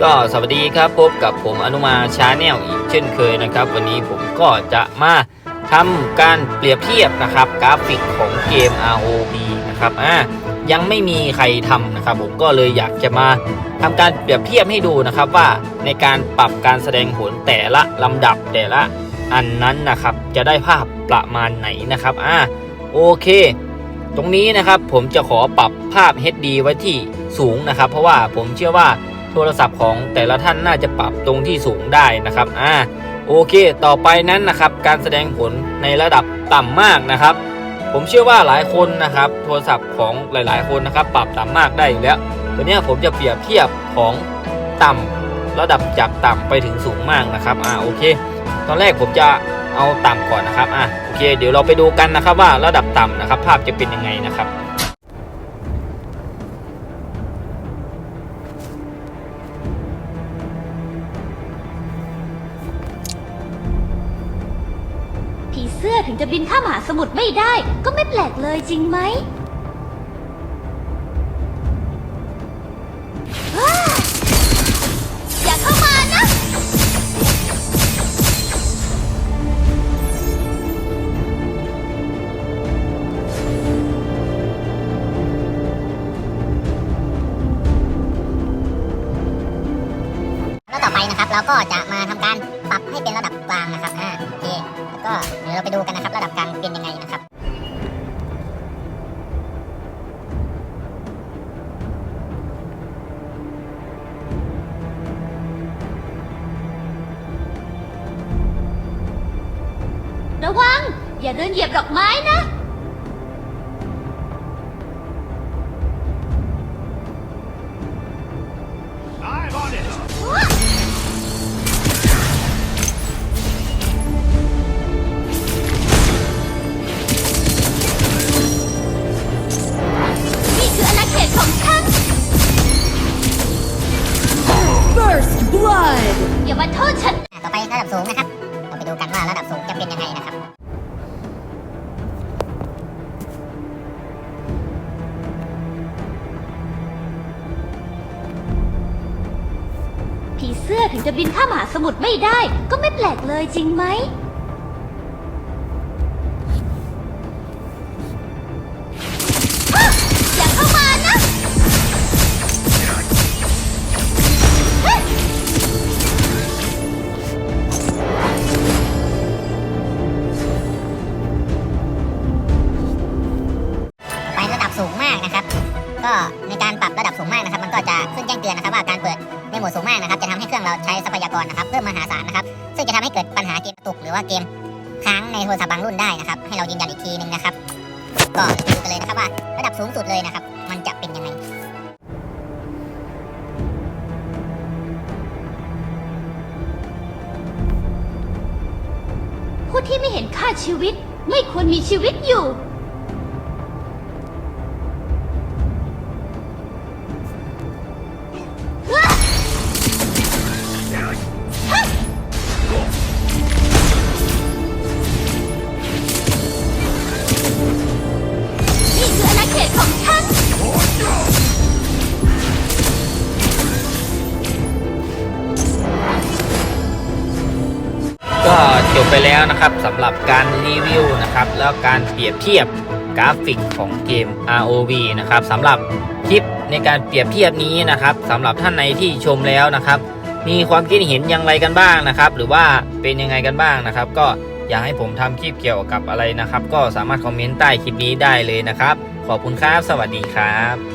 ก็สวัสดีครับพบกับผมอนุมาชาแนลอีกเช่นเคยนะครับ วันนี้ผมก็จะมาทำการเปรียบเทียบนะครับกราฟิกของเกม ROB นะครับอ่ายังไม่มีใครทำนะครับ ผมก็เลยอยากจะมาทำการเปรียบเทียบให้ดูนะครับว่าในการปรับการแสดงผลแต่ละลำดับแต่ละอันนั้นนะครับจะได้ภาพประมาณไหนนะครับอ่าโอเค ตรงนี้นะครับผมจะขอปรับภาพ HD ไว้ที่สูงนะครับ เพราะว่าผมเชื่อว่า โทรศัพท์ของแต่ละท่านน่าจะปรับตรงที่สูงได้นะครับอ่าโอเค ต่อไปนั้นนะครับ การแสดงผลในระดับต่ำมากนะครับ ผมเชื่อว่าหลายคนนะครับ โทรศัพท์ของหลาย ๆ คนนะครับ ปรับต่ำมากได้อยู่แล้วตัวนี้ผมจะเปรียบเทียบของต่ำระดับจากต่ำไปถึงสูงมากนะครับอ่าโอเค ตอนแรกผมจะเอาต่ำก่อนนะครับอะโอเค เดี๋ยวเราไปดูกันนะครับว่าระดับต่ำนะครับ ภาพจะเป็นยังไงนะครับ เสื้อถึงจะบินข้ามมหาสมุทรไม่ได้ ก็ไม่แปลกเลยจริงไหมว้าอย่าเข้ามานะ แล้วต่อไปนะครับเราก็จะมาทำการปรับให้เป็นระดับกลางนะครับอ่าโอเคแล้วก็ ดี๋ยวเราไปดูกันนะครับระดับกลางเป็นยังไงนะครับระวัง อย่าเดินเหยียบดอกไม้นะ อย่ามาโทษฉันอ่าต่อไประดับสูงนะครับ เราไปดูกันว่าระดับสูงจะเป็นยังไงนะครับ ผีเสื้อถึงจะบินข้ามมหาสมุทรไม่ได้ ก็ไม่แปลกเลยจริงไหมากนะครับ ก็ในการปรับระดับสูงมากนะครับ มันก็จะขึ้นแจ้งเตือนนะครับว่าการเปิดในโหมดสูงมากนะครับ จะทำให้เครื่องเราใช้ทรัพยากรนะครับเพิ่มมหาศาลนะครับ ซึ่งจะทำให้เกิดปัญหาเกมตกหรือว่าเกมค้างในโทรศัพท์บางรุ่นได้นะครับ ให้เรายืนยันอีกทีหนึงนะครับ ก็ไปดูกันเลยนะครับว่าระดับสูงสุดเลยนะครับ มันจะเป็นยังไงผู้ที่ไม่เห็นค่าชีวิต ไม่ควรมีชีวิตอยู่ บไปแล้วนะครับสำหรับการรีวิวนะครับแล้วการเปรียบเทียบกราฟิกของเกม ROV นะครับสำหรับคลิปในการเปรียบเทียบนี้นะครับสำหรับท่านในที่ชมแล้วนะครับ มีความคิดเห็นอย่างไรกันบ้างนะครับ หรือว่าเป็นยังไงกันบ้างนะครับ ก็อยากให้ผมทำคลิปเกี่ยวกับอะไรนะครับ ก็สามารถคอมเมนต์ใต้คลิปนี้ได้เลยนะครับ ขอบคุณครับ สวัสดีครับ